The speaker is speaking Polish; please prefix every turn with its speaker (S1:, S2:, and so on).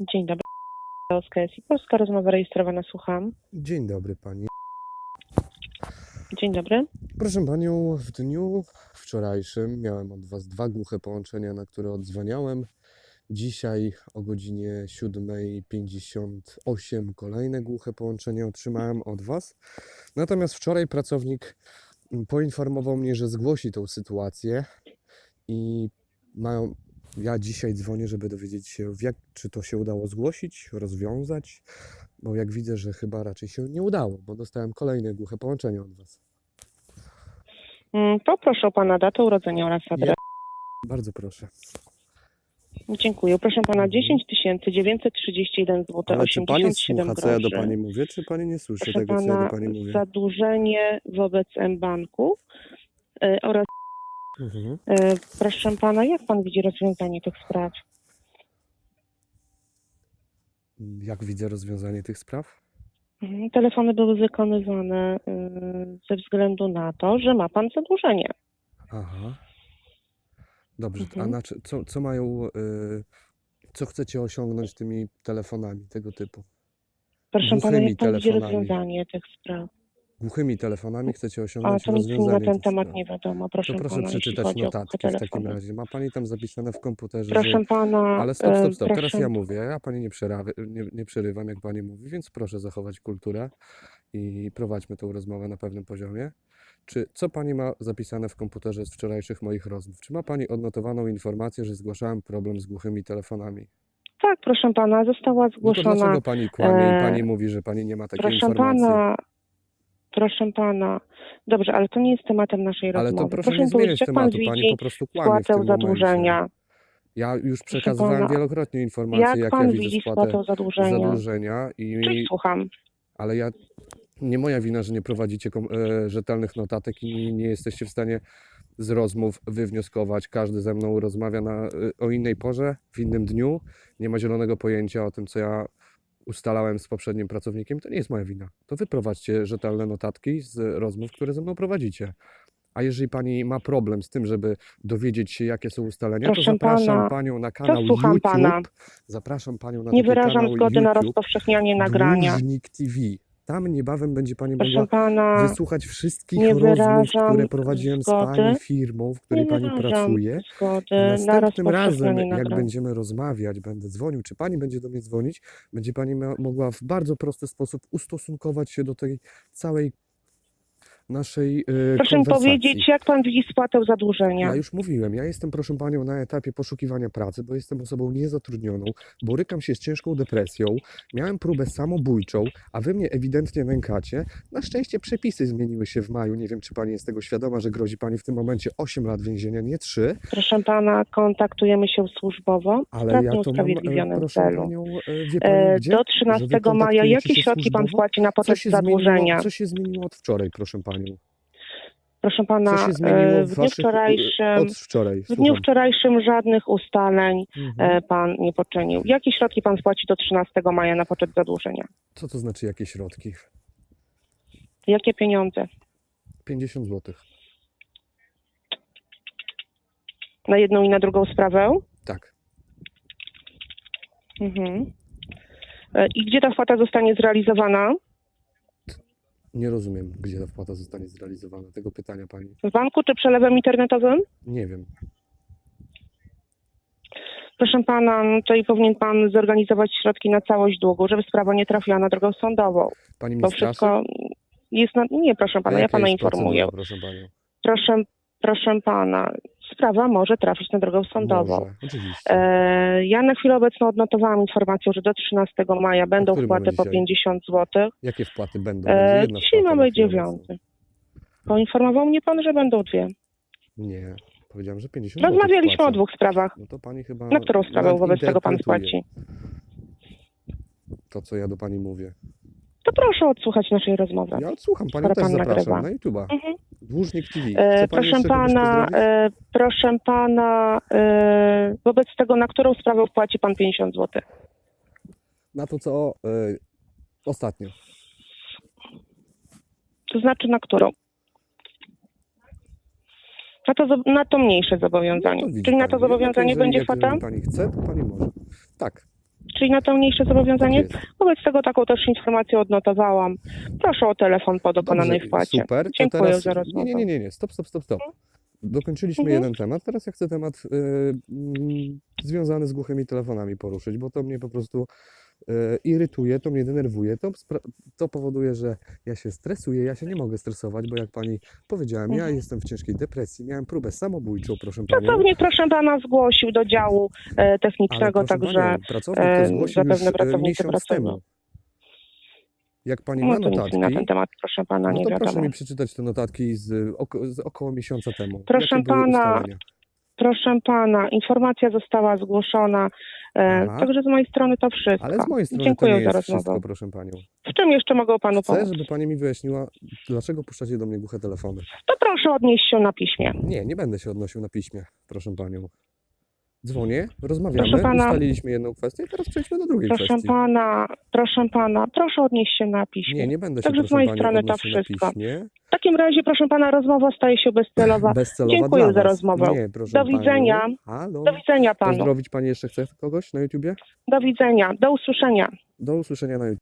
S1: Dzień dobry. Polska jest i Polska rozmowa rejestrowana, słucham.
S2: Dzień dobry pani.
S1: Dzień dobry.
S2: Proszę panią, w dniu wczorajszym miałem od was dwa głuche połączenia, na które odzwaniałem. Dzisiaj o godzinie 7.58 kolejne głuche połączenie otrzymałem od was. Natomiast wczoraj pracownik poinformował mnie, że zgłosi tą sytuację i mają, ja dzisiaj dzwonię, żeby dowiedzieć się, jak, czy to się udało zgłosić, rozwiązać, bo jak widzę, że chyba raczej się nie udało, bo dostałem kolejne głuche połączenie od was.
S1: Mm, Poproszę o pana datę urodzenia oraz adres.
S2: Bardzo proszę.
S1: Dziękuję. Proszę pana 10 931 zł
S2: Ale czy pani
S1: 87
S2: słucha, co ja do
S1: groszy.
S2: pani mówię, czy pani nie słyszy
S1: Proszę
S2: tego, co ja
S1: pana,
S2: do pani mówię?
S1: zadłużenie wobec M-Banku y, oraz
S2: Mhm.
S1: y, proszę pana, jak pan widzi rozwiązanie tych spraw?
S2: Jak widzę rozwiązanie tych spraw?
S1: Mhm, Telefony były wykonywane y, ze względu na to, że ma pan zadłużenie.
S2: Aha. Dobrze, a
S1: Mhm.
S2: na, czy- co, co mają, y, co chcecie osiągnąć tymi telefonami tego typu?
S1: Proszę pana,
S2: Głuchymi
S1: jak pan widzi
S2: telefonami.
S1: rozwiązanie tych spraw?
S2: Głuchymi telefonami chcecie
S1: A
S2: osiągnąć
S1: to nic mi na
S2: rozwiązanie
S1: ten temat nie wiadomo. Proszę,
S2: To proszę
S1: pana, jeśli
S2: przeczytać
S1: chodzi o
S2: notatki w takim
S1: telefony.
S2: razie. Ma pani tam zapisane w komputerze,
S1: Proszę
S2: że...
S1: pana.
S2: Ale stop,
S1: e,
S2: stop, stop. Teraz
S1: proszę-
S2: ja mówię. Ja pani nie, przerawy, nie, nie przerywam, jak pani mówi, więc proszę zachować kulturę i prowadźmy tą rozmowę na pewnym poziomie. Czy co pani ma zapisane w komputerze z wczorajszych moich rozmów? Czy ma pani odnotowaną informację, że zgłaszałem problem z głuchymi telefonami?
S1: Tak, proszę pana, została
S2: No to
S1: zgłoszona.
S2: dlaczego pani kłamie i
S1: e,
S2: pani mówi, że pani nie ma takiej
S1: proszę
S2: informacji?
S1: pana. Proszę pana. Dobrze, ale to nie jest tematem naszej
S2: Ale
S1: rozmowy.
S2: to proszę
S1: mi
S2: nie zmieniać
S1: powiedzieć, jak pan
S2: tematu. Pani po prostu kłamie
S1: spłatę zadłużenia?
S2: Ja już przekazywałem
S1: pana,
S2: wielokrotnie informacje,
S1: Jak,
S2: jak,
S1: pan
S2: ja widzę spłatę
S1: zadłużenia?
S2: zadłużenia i
S1: słucham.
S2: ale ja nie moja wina, że nie prowadzicie e, rzetelnych notatek i nie jesteście w stanie z rozmów wywnioskować. Każdy ze mną rozmawia na, e, o innej porze, w innym dniu, nie ma zielonego pojęcia o tym, co ja ustalałem z poprzednim pracownikiem. To nie jest moja wina. To wy prowadźcie rzetelne notatki z rozmów, które ze mną prowadzicie. A jeżeli pani ma problem z tym, żeby dowiedzieć się, jakie są ustalenia,
S1: Proszę
S2: to zapraszam
S1: pana,
S2: panią na kanał
S1: słucham
S2: YouTube.
S1: pana.
S2: Zapraszam panią na
S1: Nie
S2: taki
S1: wyrażam
S2: kanał
S1: zgody na
S2: YouTube.
S1: rozpowszechnianie nagrania.
S2: Dłużnik TV. Tam niebawem będzie Pani
S1: Proszę
S2: mogła
S1: pana,
S2: wysłuchać wszystkich
S1: nie
S2: rozmów,
S1: wyrażam
S2: które prowadziłem z
S1: zgody.
S2: Pani firmą, w której
S1: nie
S2: Pani
S1: wyrażam
S2: pracuje.
S1: zgody na
S2: Następnym razem,
S1: rozpowszechnianie
S2: jak
S1: nagrań.
S2: będziemy rozmawiać, będę dzwonił, czy Pani będzie do mnie dzwonić, będzie Pani mogła w bardzo prosty sposób ustosunkować się do tej całej naszej e,
S1: Proszę powiedzieć, jak pan widzi spłatę zadłużenia?
S2: Ja już mówiłem, ja jestem, proszę panią, na etapie poszukiwania pracy, bo jestem osobą niezatrudnioną, borykam się z ciężką depresją, miałem próbę samobójczą, a wy mnie ewidentnie nękacie. Na szczęście przepisy zmieniły się w maju. Nie wiem, czy pani jest tego świadoma, że grozi pani w tym momencie 8 lat więzienia, nie 3,
S1: Proszę pana, kontaktujemy się służbowo
S2: ale ja to mam, e, proszę
S1: celu.
S2: panią, e, wie pani gdzie?
S1: Do
S2: Że
S1: 13
S2: wy
S1: maja, jakie środki pan płaci na poczet zadłużenia?
S2: zmieniło, co się zmieniło od wczoraj, proszę
S1: Proszę pana,
S2: Co się zmieniło
S1: e,
S2: w
S1: w dniu
S2: waszych...
S1: wczorajszym,
S2: Od wczoraj,
S1: w dniu
S2: słucham.
S1: wczorajszym żadnych ustaleń
S2: Mhm.
S1: e, pan nie poczynił. Jakie środki pan spłaci do 13 maja na poczet zadłużenia?
S2: Co to znaczy jakie środki?
S1: Jakie pieniądze?
S2: 50 złotych.
S1: Na jedną i na drugą sprawę?
S2: Tak.
S1: Mhm. E, I gdzie ta wpłata zostanie zrealizowana?
S2: Nie rozumiem, gdzie ta wpłata zostanie zrealizowana. Tego pytania pani.
S1: W banku czy przelewem internetowym?
S2: Nie wiem.
S1: Proszę pana, no to i powinien pan zorganizować środki na całość długu, żeby sprawa nie trafiła na drogę sądową.
S2: Pani
S1: Bo
S2: straszy?
S1: wszystko jest na... Nie, proszę
S2: A
S1: pana, ja
S2: jaka
S1: pana
S2: jest
S1: informuję.
S2: procedura, Proszę panią.
S1: Proszę, proszę pana, sprawa może trafić na drogę sądową.
S2: Może.
S1: E, ja na chwilę obecną odnotowałam informację, że do 13 maja będą wpłaty po
S2: dzisiaj?
S1: 50 zł.
S2: Jakie wpłaty będą?
S1: E,
S2: jedna
S1: dzisiaj mamy dziewiąty. Poinformował mnie pan, że będą dwie.
S2: Nie. Powiedziałem, że 50 zł
S1: Rozmawialiśmy o dwóch sprawach.
S2: No to pani chyba
S1: Na którą sprawę wobec tego pan spłaci?
S2: To, co ja do pani mówię.
S1: To proszę odsłuchać naszej rozmowy.
S2: Ja odsłucham panią też
S1: pan
S2: zapraszam
S1: nagrywa.
S2: na YouTube'a.
S1: Mhm.
S2: Dłużnik TV.
S1: E, proszę pana, e, proszę pana, e, wobec tego, na którą sprawę wpłaci pan 50 zł?
S2: Na to, co e, ostatnio.
S1: To znaczy na którą? Na to, na to mniejsze zobowiązanie.
S2: No to widzi
S1: Czyli na to
S2: pani.
S1: zobowiązanie
S2: Jednak
S1: będzie
S2: jeżeli,
S1: kwota?
S2: Jeżeli pani chce, to pani może. Tak.
S1: Czyli na to mniejsze zobowiązanie.
S2: Tak.
S1: Wobec tego taką też informację odnotowałam. Proszę o telefon po dokonanej
S2: Dobrze,
S1: wpłacie.
S2: Super.
S1: Dziękuję
S2: teraz...
S1: za rozmowę.
S2: Nie, nie, nie, nie. Stop, stop, stop, stop. Dokończyliśmy
S1: Mhm.
S2: jeden temat. Teraz ja chcę temat y, mm, związany z głuchymi telefonami poruszyć, bo to mnie po prostu irytuje, to mnie denerwuje. To, to powoduje, że ja się stresuję, ja się nie mogę stresować, bo jak pani powiedziałem, ja
S1: Mhm.
S2: jestem w ciężkiej depresji, miałem próbę samobójczą, proszę panią.
S1: Pracownik, proszę pana, zgłosił do działu e,
S2: Ale
S1: technicznego,
S2: proszę
S1: także
S2: panią, pracownik
S1: e,
S2: to zgłosił
S1: zapewne
S2: już e,
S1: pracownicy
S2: miesiąc temu. Jak pani ma
S1: no nic mi na
S2: notatki,
S1: ten temat, proszę pana,
S2: no
S1: nie
S2: to proszę
S1: wiadomo.
S2: mi przeczytać te notatki z, oko, z około miesiąca temu.
S1: Proszę pana,
S2: ustalenia?
S1: Proszę pana, informacja została zgłoszona, e,
S2: Aha.
S1: także z mojej strony to wszystko.
S2: Ale z mojej strony
S1: Dziękuję
S2: to nie
S1: za
S2: jest wszystko, proszę panią.
S1: W czym jeszcze mogę panu
S2: Chcę,
S1: pomóc?
S2: żeby pani mi wyjaśniła, dlaczego puszczacie do mnie głuche telefony.
S1: To proszę odnieść się na piśmie.
S2: Nie, nie będę się odnosił na piśmie, proszę panią. Dzwonię, rozmawiamy,
S1: Proszę pana-
S2: ustaliliśmy jedną kwestię, teraz przejdźmy do drugiej
S1: Proszę
S2: kwestii.
S1: pana, proszę pana, proszę odnieść się na piśmie.
S2: Nie, nie będę się,
S1: Także z
S2: proszę
S1: mojej
S2: pani,
S1: strony to
S2: odnosił na
S1: wszystko.
S2: piśmie.
S1: W takim razie, proszę pana, rozmowa staje się bezcelowa.
S2: Bezcelowa
S1: Dziękuję za rozmowę.
S2: Nie,
S1: Do widzenia. Do widzenia panu.
S2: Pozdrowić pani jeszcze chce kogoś na YouTubie?
S1: Do widzenia. Do usłyszenia.
S2: Do usłyszenia na YouTube.